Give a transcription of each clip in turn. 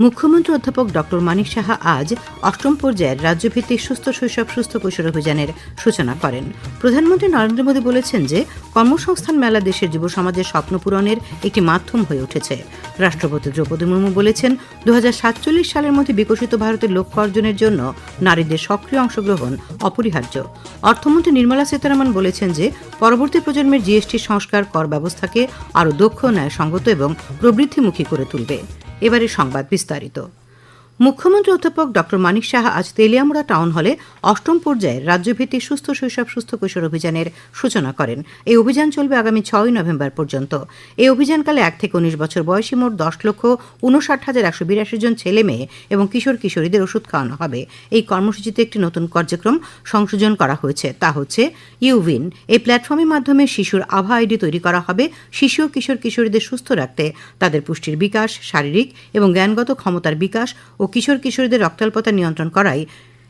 মুখ্যমন্ত্রী অধ্যাপক ডক্টর মানিক সাহা আজ অষ্টম পর্যায়ের রাজ্যভিত্তিক সুস্থ শৈশব সুস্থ কৈশোর অভিযানের সূচনা করেন। প্রধানমন্ত্রী নরেন্দ্র মোদী বলেছেন যে, কর্মসংস্থান মেলা দেশের যুব সমাজের স্বপ্ন পূরণের একটি মাধ্যম হয়ে উঠেছে। রাষ্ট্রপতি দ্রৌপদী মুর্মু বলেছেন, দুহাজার সাতচল্লিশ সালের মধ্যে বিকশিত ভারতের লক্ষ্য অর্জনের জন্য নারীদের সক্রিয় অংশগ্রহণ অপরিহার্য। অর্থমন্ত্রী নির্মলা সীতারামন বলেছেন যে, পরবর্তী প্রজন্মের জিএসটি সংস্কার কর ব্যবস্থাকে আরও দক্ষ, ন্যায়সঙ্গত এবং প্রবৃদ্ধিমুখী করে তুলবে। এবারে সংবাদ বিস্তারিত। মুখ্যমন্ত্রী অধ্যাপক ডক্টর মানিক সাহা আজ তেলিয়ামুড়া টাউন হলে অষ্টম পর্যায়ের রাজ্যভিত্তিক সুস্থ শৈশব সুস্থ কৈশোর অভিযানের সূচনা করেন। এই অভিযান চলবে আগামী ছয় নভেম্বর পর্যন্ত। এই অভিযানকালে এক থেকে উনিশ বছর বয়সী মোট দশ লক্ষ উনষাট হাজার একশো বিরাশি জন ছেলে মেয়ে এবং কিশোর কিশোরীদের ওষুধ খাওয়ানো হবে। এই কর্মসূচিতে একটি নতুন কার্যক্রম সংযোজন করা হয়েছে। তা হচ্ছে ইউভিন। এই প্ল্যাটফর্মের মাধ্যমে শিশুর আভা আইডি তৈরি করা হবে। শিশু ও কিশোর কিশোরীদের সুস্থ রাখতে তাদের পুষ্টির বিকাশ, শারীরিক এবং জ্ঞানগত ক্ষমতার বিকাশ ও কিশোর কিশোরীদের রক্তাল্পতা নিয়ন্ত্রণ করাই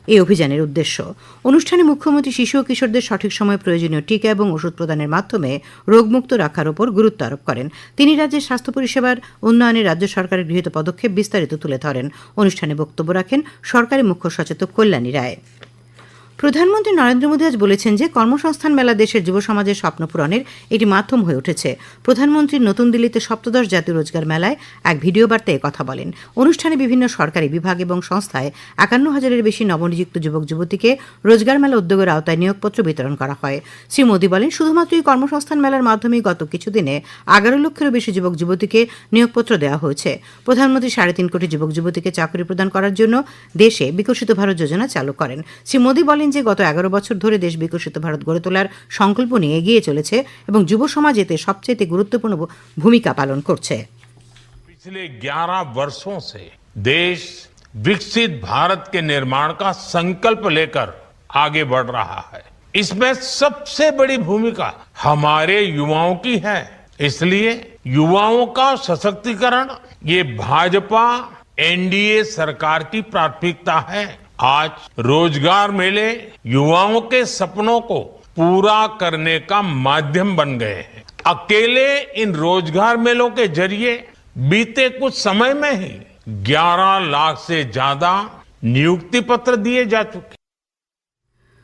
এই অভিযানের উদ্দেশ্য। অনুষ্ঠানে মুখ্যমন্ত্রী শিশু ও কিশোরদের সঠিক সময়ে প্রয়োজনীয় টিকা এবং ওষুধ প্রদানের মাধ্যমে রোগমুক্ত রাখার উপর গুরুত্ব আরোপ করেন। তিনি রাজ্যের স্বাস্থ্য পরিষেবার উন্নয়নে রাজ্য সরকারের গৃহীত পদক্ষেপ বিস্তারিত তুলে ধরেন। অনুষ্ঠানে বক্তব্য রাখেন সরকারি মুখ্য সচেতক কল্যাণী রায়। প্রধানমন্ত্রী নরেন্দ্র মোদী আজ বলেছেন যে কর্মসংস্থান মেলা দেশের যুব সমাজের স্বপ্ন পূরণের একটি মাধ্যম হয়ে উঠেছে। প্রধানমন্ত্রী নতুন দিল্লিতে সপ্তদশ জাতীয় রোজগার মেলায় এক ভিডিও বার্তায় কথা বলেন। অনুষ্ঠানে বিভিন্ন সরকারি বিভাগ এবং সংস্থায় একান্ন হাজারের বেশি নবনিযুক্ত যুবক যুবতীকে রোজগার মেলা উদ্যোগের আওতায় নিয়োগপত্র বিতরণ করা হয়। শ্রী মোদী বলেন, শুধুমাত্র এই কর্মসংস্থান মেলার মাধ্যমে গত কিছুদিনে এগারো লক্ষেরও বেশি যুবক যুবতীকে নিয়োগপত্র দেওয়া হয়েছে। প্রধানমন্ত্রী সাড়ে তিন কোটি যুবক যুবতীকে চাকরি প্রদান করার জন্য দেশে বিকশিত ভারত যোজনা চালু করেন। শ্রী মোদী বলেন যে গত এগারো বছর ধরে দেশ বিকশিত ভারত গড়ে তোলার সংকল্প নিয়ে এগিয়ে চলেছে এবং যুব সমাজ এতে সবচেয়ে গুরুত্বপূর্ণ ভূমিকা পালন করছে पिछले 11 वर्षों से देश विकसित भारत के निर्माण का संकल्प लेकर आगे बढ़ रहा है इसमें सबसे बड़ी भूमिका हमारे युवाओं की है इसलिए युवाओं का सशक्तिकरण ये भाजपा एनडीए सरकार की प्राथमिकता है आज रोज़गार मेले युवाओं के सपनों को पूरा करने का माध्यम बन गए हैं। अकेले इन रोज़गार मेलों के ज़रिए बीते कुछ समय में ही 11 लाख से ज़्यादा नियुक्ति पत्र दिए जा चुके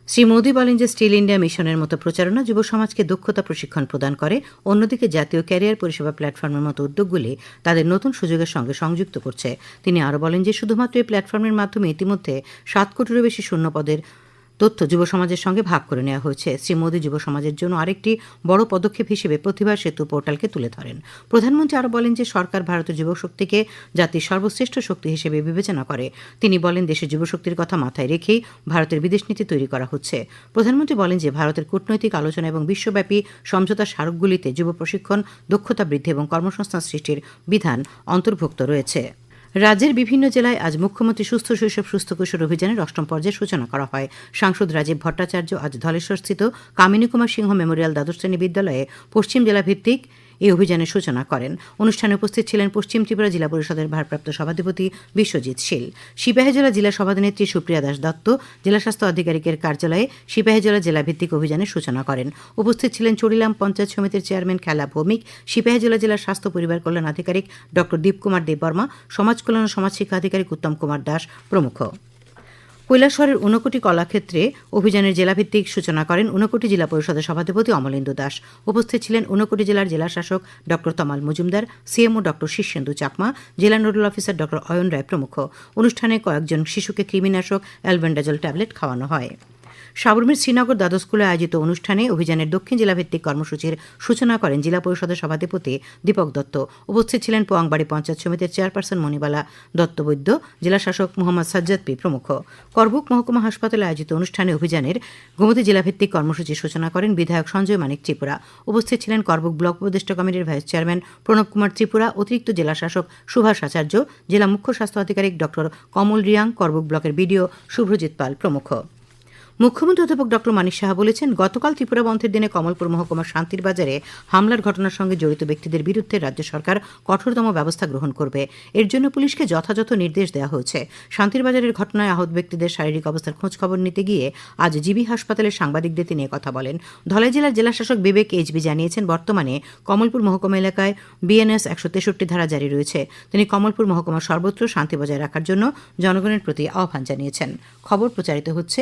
শ্রী মোদী বলেন যে স্টিল ইন্ডিয়া মিশনের মতো প্রচারণা যুব সমাজকে দক্ষতা প্রশিক্ষণ প্রদান করে, অন্যদিকে জাতীয় ক্যারিয়ার পরিষেবা প্ল্যাটফর্মের মতো উদ্যোগগুলি তাদের নতুন সুযোগের সঙ্গে সংযুক্ত করছে। তিনি আরও বলেন যে শুধুমাত্র এই প্ল্যাটফর্মের মাধ্যমে ইতিমধ্যে সাত কোটিরও বেশি শূন্য পদের তথ্য যুব সমাজের সঙ্গে ভাগ করে নেওয়া হয়েছে। শ্রী মোদী যুব সমাজের জন্য আরেকটি বড় পদক্ষেপ হিসেবে প্রতিভা সেতু পোর্টালকে তুলে ধরেন। প্রধানমন্ত্রী আরও বলেন যে, সরকার ভারতের যুবশক্তিকে জাতির সর্বশ্রেষ্ঠ শক্তি হিসেবে বিবেচনা করে। তিনি বলেন, দেশের যুবশক্তির কথা মাথায় রেখেই ভারতের বিদেশ নীতি তৈরি করা হচ্ছে। প্রধানমন্ত্রী বলেন যে, ভারতের কূটনৈতিক আলোচনা এবং বিশ্বব্যাপী সমঝোতা স্মারকগুলিতে যুব প্রশিক্ষণ, দক্ষতা বৃদ্ধি এবং কর্মসংস্থান সৃষ্টির বিধান অন্তর্ভুক্ত রয়েছে। রাজ্যের বিভিন্ন জেলায় আজ মুখ্যমন্ত্রী সুস্থ শৈশব, সুস্থ কৈশোর অভিযানের অষ্টম পর্যায়ের সূচনা করা হয়। সাংসদ রাজীব ভট্টাচার্য আজ ধলেশ্বরস্থিত কামিনী কুমার সিংহ মেমোরিয়াল দ্বাদশ শ্রেণি বিদ্যালয়ে পশ্চিম জেলা ভিত্তিক এই অভিযানের সূচনা করেন। অনুষ্ঠানে উপস্থিত ছিলেন পশ্চিম ত্রিপুরা জেলা পরিষদের ভারপ্রাপ্ত সভাধিপতি বিশ্বজিৎ শীল। সিপাহীজলা জেলা সভাধিনেত্রী সুপ্রিয়া দাস দত্ত জেলা স্বাস্থ্য আধিকারিকের কার্যালয়ে সিপাহীজলা জেলা ভিত্তিক অভিযানের সূচনা করেন। উপস্থিত ছিলেন চড়িলাম পঞ্চায়েত সমিতির চেয়ারম্যান খেলা ভৌমিক সিপাহীজলা জেলার স্বাস্থ্য পরিবার কল্যাণ আধিকারিক ডক্টর দীপকুমার দেববর্মা, সমাজ কল্যাণ ও সমাজ শিক্ষা আধিকারিক উত্তম কুমার দাস প্রমুখ। কৈলাসহরের ঊনকোটি কলাক্ষেত্রে অভিযানের জেলাভিত্তিক সূচনা করেন ঊনকোটি জেলা পরিষদের সভাধিপতি অমলেন্দু দাস। উপস্থিত ছিলেন ঊনকোটি জেলার জেলাশাসক ড তমাল মজুমদার সিএমও ড শীর্ষেন্দু চাকমা, জেলা নোডাল অফিসার ড অয়ন রায় প্রমুখ। অনুষ্ঠানে কয়েকজন শিশুকে কৃমিনাশক, অ্যালবেন্ডাজল ট্যাবলেট খাওয়ানো হয়। সাবরমীর শ্রীনগর দ্বাদশ স্কুলে আয়োজিত অনুষ্ঠানে অভিযানের দক্ষিণ জেলাভিত্তিক কর্মসূচির সূচনা করেন জেলা পরিষদের সভাধিপতি দীপক দত্ত। উপস্থিত ছিলেন পোয়াংবাড়ি পঞ্চায়েত সমিতির চেয়ারপারসন মণিবালা দত্তবৈদ্য জেলা শাসক মোহাম্মদ সাজ্জাদ পি প্রমুখ। করবুক মহকুমা হাসপাতালে আয়োজিত অনুষ্ঠানে অভিযানের গোমতী জেলাভিত্তিক কর্মসূচির সূচনা করেন বিধায়ক সঞ্জয় মানিক ত্রিপুরা। উপস্থিত ছিলেন করবুক ব্লক উপদেষ্টা কমিটির ভাইস চেয়ারম্যান প্রণব কুমার ত্রিপুরা, অতিরিক্ত জেলা শাসক সুভাষ আচার্য, জেলা মুখ্য স্বাস্থ্য আধিকারিক ডক্টর কমল রিয়াং, করবুক ব্লকের বিডিও শুভ্রজিৎ পাল প্রমুখ। মুখ্যমন্ত্রী অধ্যাপক ডক্টর মানিক সাহা বলেছেন, গতকাল ত্রিপুরা বন্ধের দিনে কমলপুর মহকুমার শান্তির বাজারে হামলার ঘটনার সঙ্গে জড়িত ব্যক্তিদের বিরুদ্ধে রাজ্য সরকার কঠোরতম ব্যবস্থা গ্রহণ করবে। এর জন্য পুলিশকে যথাযথ নির্দেশ দেওয়া হয়েছে। শান্তির বাজারের ঘটনায় আহত ব্যক্তিদের শারীরিক অবস্থার খোঁজ খবর নিতে গিয়ে আজ জিবি হাসপাতালের সাংবাদিকদের তিনি কথা বলেন। ধলাই জেলার জেলাশাসক বিবেক এইচবি জানিয়েছেন, বর্তমানে কমলপুর মহকুমা এলাকায় বিএনএস একশো তেষট্টি ধারা জারি রয়েছে। তিনি কমলপুর মহকুমা সর্বত্র শান্তি বজায় রাখার জন্য জনগণের প্রতি আহ্বান জানিয়েছেন। খবর প্রচারিত হচ্ছে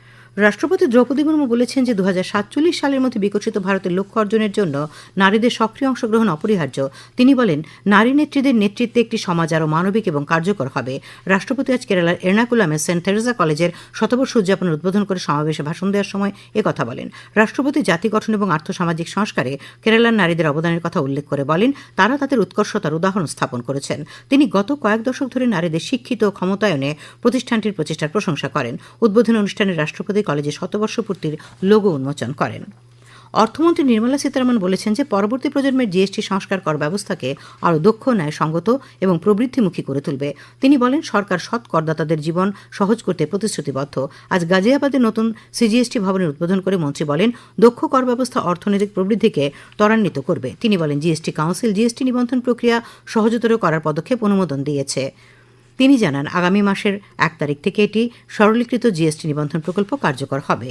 রাষ্ট্রপতি দ্রৌপদী মুর্মু বলেছেন যে দু হাজার সাতচল্লিশ সালের মধ্যে বিকশিত ভারতের লক্ষ্য অর্জনের জন্য নারীদের সক্রিয় অংশগ্রহণ অপরিহার্য। তিনি বলেন, নারী নেত্রীদের নেতৃত্বে একটি সমাজ আরও মানবিক এবং কার্যকর হবে। রাষ্ট্রপতি আজ কেরালার এর্নাকুলামের সেন্ট থেরেজা কলেজের শতবর্ষ উদযাপনের উদ্বোধন করে সমাবেশে ভাষণ দেওয়ার সময় একথা বলেন। রাষ্ট্রপতি জাতি গঠন এবং আর্থসামাজিক সংস্কারে কেরালার নারীদের অবদানের কথা উল্লেখ করে বলেন, তারা তাদের উৎকর্ষতার উদাহরণ স্থাপন করেছেন। তিনি গত কয়েক দশক ধরে নারীদের শিক্ষিত ক্ষমতায়নে প্রতিষ্ঠানটির প্রচেষ্টার প্রশংসা করেন। উদ্বোধনী অনুষ্ঠানে রাষ্ট্রপতি কলেজে শতবর্ষ পূর্তির লোগো উন্মোচন করেন। অর্থমন্ত্রী নির্মলা সীতারামন বলেছেন যে, পরবর্তী প্রজন্মের জিএসটি সংস্কার কর ব্যবস্থাকে আরও দক্ষ, ন্যায়সঙ্গত এবং প্রবৃদ্ধিমুখী করে তুলবে। তিনি বলেন, সরকার সৎ করদাতাদের জীবন সহজ করতে প্রতিশ্রুতিবদ্ধ। আজ গাজিয়াবাদে নতুন সিজিএসটি ভবনের উদ্বোধন করে মন্ত্রী বলেন, দক্ষ কর ব্যবস্থা অর্থনৈতিক প্রবৃদ্ধিকে ত্বরান্বিত করবে। তিনি বলেন, জিএসটি কাউন্সিল জিএসটি নিবন্ধন প্রক্রিয়া সহজতর করার পদক্ষেপ অনুমোদন দিয়েছে। তিনি জানান আগামী মাসের এক তারিখ থেকে এটি সরলীকৃত জিএসটি নিবন্ধন প্রকল্প কার্যকর হবে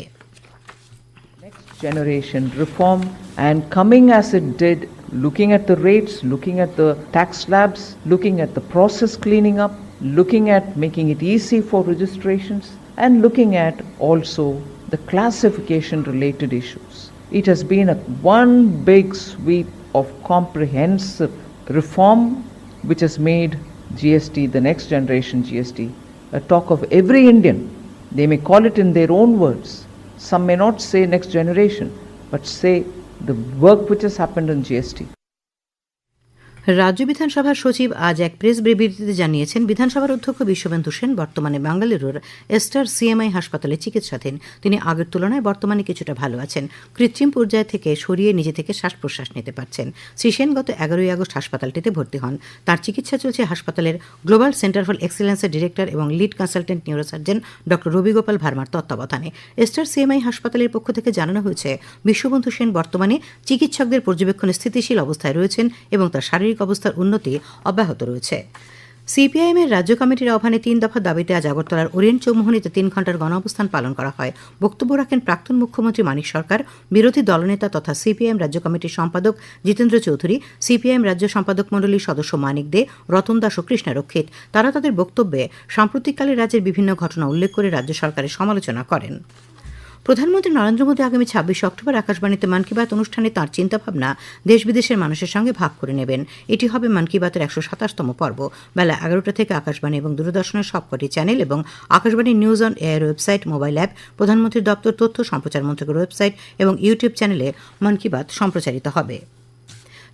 generation reform and coming as it did, looking at the rates, looking at the tax slabs, looking at the process cleaning up, looking at making it easy for registrations, and looking at also the classification related issues. It has been a one big sweep of comprehensive reform which has made GST, the next generation GST, a uh, talk of every Indian. They may call it in their own words. Some may not say next generation, but say the work which has happened on GST. রাজ্য বিধানসভার সচিব আজ এক press বিবৃতিতে জানিয়েছেন, বিধানসভার অধ্যক্ষ বিশ্ববন্ধু সেন বর্তমানে বাঙ্গালুরুর এস্টার সিএমআই হাসপাতালে চিকিৎসাধীন। তিনি আগের তুলনায় বর্তমানে কিছুটা ভালো আছেন। কৃত্রিম পর্যায় থেকে সরিয়ে নিজে থেকে শ্বাস প্রশ্বাস নিতে পারছেন। শ্রী সেন গত এগারোই আগস্ট হাসপাতালটিতে ভর্তি হন। তার চিকিৎসা চলছে হাসপাতালের গ্লোবাল সেন্টার ফর এক্সেলেন্সের ডিরেক্টর এবং lead consultant neurosurgeon doctor Ravigopal ভার্মার তত্ত্বাবধানে। এস্টার সিএমআই হাসপাতালের পক্ষ থেকে জানানো হয়েছে, বিশ্ববন্ধু সেন বর্তমানে চিকিৎসকদের পর্যবেক্ষণে স্থিতিশীল অবস্থায় রয়েছেন এবং তার শারীরিক অবস্থার উন্নতি অব্যাহত রয়েছে। সিপিআইএমের রাজ্য কমিটির আহ্বানে তিন দফা দাবিতে আজ আগরতলার ওরিয়েন্ট চৌমুহনীতে তিন ঘণ্টার গণঅবস্থান পালন করা হয়। বক্তব্য রাখেন প্রাক্তন মুখ্যমন্ত্রী মানিক সরকার, বিরোধী দলনেতা তথা সিপিআইএম রাজ্য কমিটির সম্পাদক জিতেন্দ্র চৌধুরী, সিপিআইএম রাজ্য সম্পাদক মণ্ডলীর সদস্য মানিক দে, রতন দাস ও কৃষ্ণা রক্ষিত। তারা তাদের বক্তব্যে সাম্প্রতিককালে রাজ্যের বিভিন্ন ঘটনা উল্লেখ করে রাজ্য সরকারের সমালোচনা করেন। প্রধানমন্ত্রী নরেন্দ্র মোদী আগামী ছাব্বিশে অক্টোবর আকাশবাণীতে মন কি বাত অনুষ্ঠানে তাঁর চিন্তাভাবনা দেশ বিদেশের মানুষের সঙ্গে ভাগ করে নেবেন। এটি হবে মন কি বাতের একশো সাতাশতম পর্ব। বেলা এগারোটা থেকে আকাশবাণী এবং দূরদর্শনের সবকটি চ্যানেল এবং Akashvani news on air website, mobile app, প্রধানমন্ত্রীর দপ্তর তথ্য সম্প্রচার মন্ত্রকের ওয়েবসাইট এবং ইউটিউব চ্যানেলে মন কি বাত সম্প্রচারিত হবে।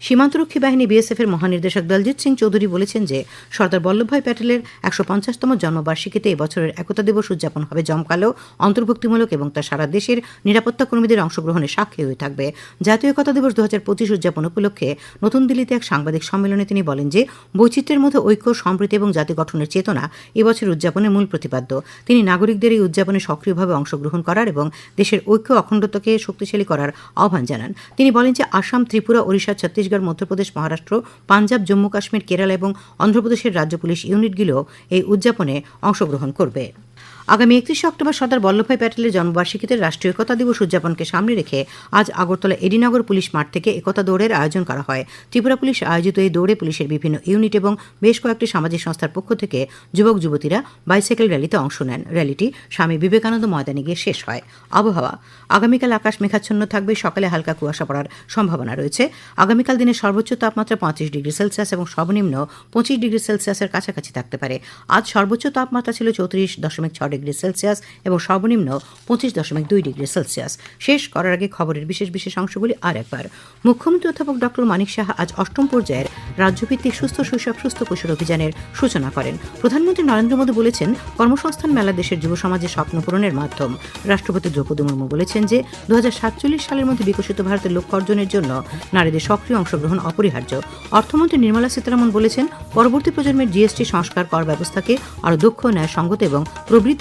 সীমান্তরক্ষী বাহিনী বিএসএফ এর মহানির্দেশক দলজিৎ সিং চৌধুরী বলেছেন যে সর্দার বল্লভভাই প্যাটেলের একশো পঞ্চাশতম জন্মবার্ষিকীতে এবছরের একতা দিবস উদযাপন হবে জমকালো, অন্তর্ভুক্তিমূলক এবং তা সারা দেশের নিরাপত্তা কর্মীদের অংশগ্রহণে সাক্ষী হয়ে থাকবে। জাতীয় একতা দিবস দু হাজার পঁচিশ উদযাপন উপলক্ষে নতুন দিল্লিতে এক সাংবাদিক সম্মেলনে তিনি বলেন যে বৈচিত্র্যের মধ্যে ঐক্য সম্প্রীতি এবং জাতি গঠনের চেতনা এবছর উদযাপনের মূল প্রতিপাদ্য। তিনি নাগরিকদের এই উদযাপনে সক্রিয়ভাবে অংশগ্রহণ করার এবং দেশের ঐক্য অখণ্ডতাকে শক্তিশালী করার আহ্বান জানান। তিনি বলেন যে আসাম, ত্রিপুরা, ওড়িশা, ছত্তিশগড় মধ্যপ্রদেশ, মহারাষ্ট্র, পাঞ্জাব, জম্মু, কাশ্মীর, কেরালা এবং অন্ধ্রপ্রদেশের রাজ্য পুলিশ ইউনিটগুলো এই উদযাপনে অংশগ্রহণ করবে। আগামী একত্রিশে অক্টোবর সর্দার বল্লভভাই প্যাটেলের জন্মবার্ষিকীতে রাষ্ট্রীয় একতা দিবস উদযাপনকে সামনে রেখে আজ আগরতলা এডিনগর পুলিশ মাঠ থেকে একতা দৌড়ের আয়োজন করা হয়। ত্রিপুরা পুলিশ আয়োজিত এই দৌড়ে পুলিশের বিভিন্ন ইউনিট এবং বেশ কয়েকটি সামাজিক সংস্থার পক্ষ থেকে যুবক যুবতীরা বাইসাইকেল র্যালিতে অংশ নেন। র্যালিটি স্বামী বিবেকানন্দ ময়দানে গিয়ে শেষ হয়। আবহাওয়া। আগামীকাল আকাশ মেঘাচ্ছন্ন থাকবে, সকালে হালকা কুয়াশা পড়ার সম্ভাবনা রয়েছে। আগামীকাল দিনের সর্বোচ্চ তাপমাত্রা পঁয়ত্রিশ ডিগ্রি সেলসিয়াস এবং সর্বনিম্ন পঁচিশ ডিগ্রি সেলসিয়াসের কাছাকাছি থাকতে পারে। আজ সর্বোচ্চ তাপমাত্রা ছিল চৌত্রিশ দশমিক ছয় ডিগ্রি সেলসিয়াস এবং সর্বনিম্ন পঁচিশ দশমিক দুই ডিগ্রি সেলসিয়াস। শেষ করার আগে খবরের বিশেষ বিশেষ অংশগুলি আর একবার মুখ্যমন্ত্রী অধ্যাপক ডক্টর মানিক সাহা আজ অষ্টম পর্যায়ের রাজ্যভিত্তিক সুস্থ শৈশব, সুস্থ কৈশোর অভিযানের সূচনা করেন। প্রধানমন্ত্রী নরেন্দ্র মোদী বলেছেন, কর্মসংস্থান মেলা দেশের যুব সমাজের স্বপ্ন পূরণের মাধ্যম। রাষ্ট্রপতি দ্রৌপদী মুর্মু বলেছেন যে দু হাজার সাতচল্লিশ সালের মধ্যে বিকশিত ভারতের লক্ষ্য অর্জনের জন্য নারীদের সক্রিয় অংশগ্রহণ অপরিহার্য। অর্থমন্ত্রী নির্মলা সীতারামন বলেছেন, পরবর্তী প্রজন্মের জিএসটি সংস্কার কর ব্যবস্থাকে আরও দক্ষ, ন্যায়সঙ্গত এবং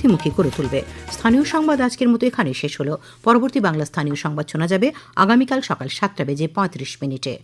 মুখী করে তুলবে। স্থানীয় সংবাদ আজকের মতো এখানে শেষ হলো। পরবর্তী বাংলা স্থানীয় সংবাদ শোনা যাবে আগামীকাল সকাল সাতটা বেজে পঁয়ত্রিশ মিনিটে।